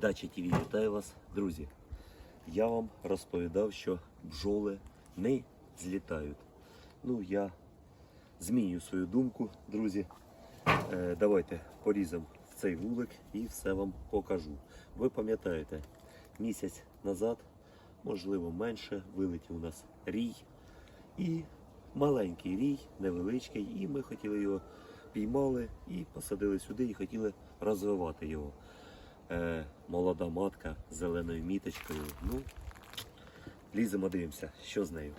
Дача ТВ вітаю вас, друзі. Я вам розповідав, що бджоли не злітають. Ну, я змінюю свою думку, друзі. Е, давайте поріземо цей вулик і все вам покажу. Ви пам'ятаєте, місяць назад, можливо менше, вилетів у нас рій. І маленький рій, невеличкий, і ми хотіли його піймали і посадили сюди, і хотіли розвивати його. Е, молода матка з зеленою міточкою. Ну, ліземо, дивимося, що з нею.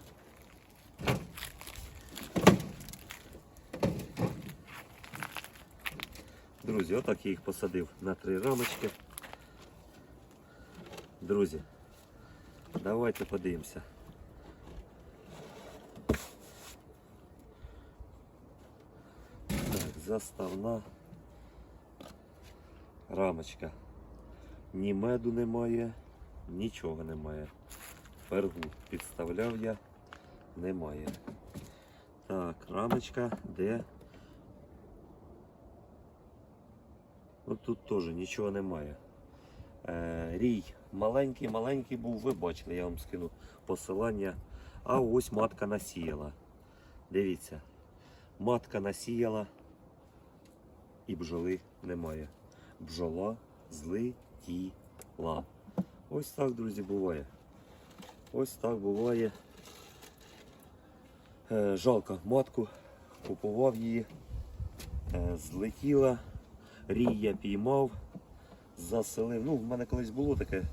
Друзі, отак я їх посадив на три рамочки. Друзі, давайте подивимося. Так, заставна рамочка. Ні меду немає, нічого немає. Пергу підставляв я, немає. Так, рамочка, де. От тут теж нічого немає. Е, рій маленький, маленький був, ви бачили, я вам скину посилання. А ось матка насіяла. Дивіться, матка насіяла і бджоли немає. Бджола злетіла. Ось так, друзі, буває. Ось так буває. Е, жалко матку, купував її, е, злетіла, рій я піймав, заселив. Ну, в мене колись було таке.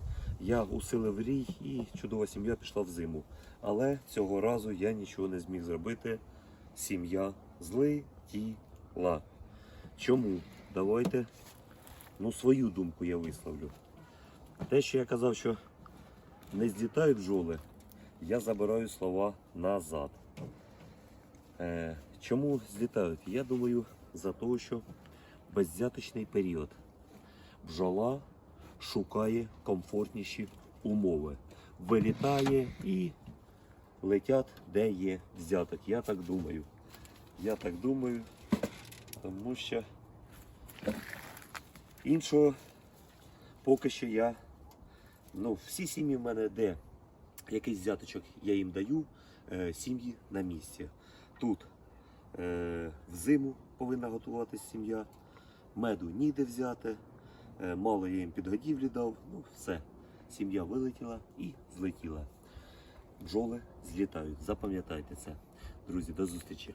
Я усилив рій і чудова сім'я пішла в зиму. Але цього разу я нічого не зміг зробити. Сім'я злетіла. Чому? Давайте ну, свою думку я висловлю. Те, що я казав, що не злітають бджоли, я забираю слова назад. Е, чому злітають? Я думаю, за те, що беззяточний період. Бджола шукає комфортніші умови. Вилітає і летять, де є взяток. Я так думаю. Я так думаю, тому що іншого поки що я. Ну, всі сім'ї в мене де якийсь взяточок я їм даю, е, сім'ї на місці. Тут е, взиму повинна готуватись сім'я, меду ніде взяти, е, мало я їм підгодівлі дав, ну все. Сім'я вилетіла і злетіла. Бджоли злітають. Запам'ятайте це. Друзі, до зустрічі.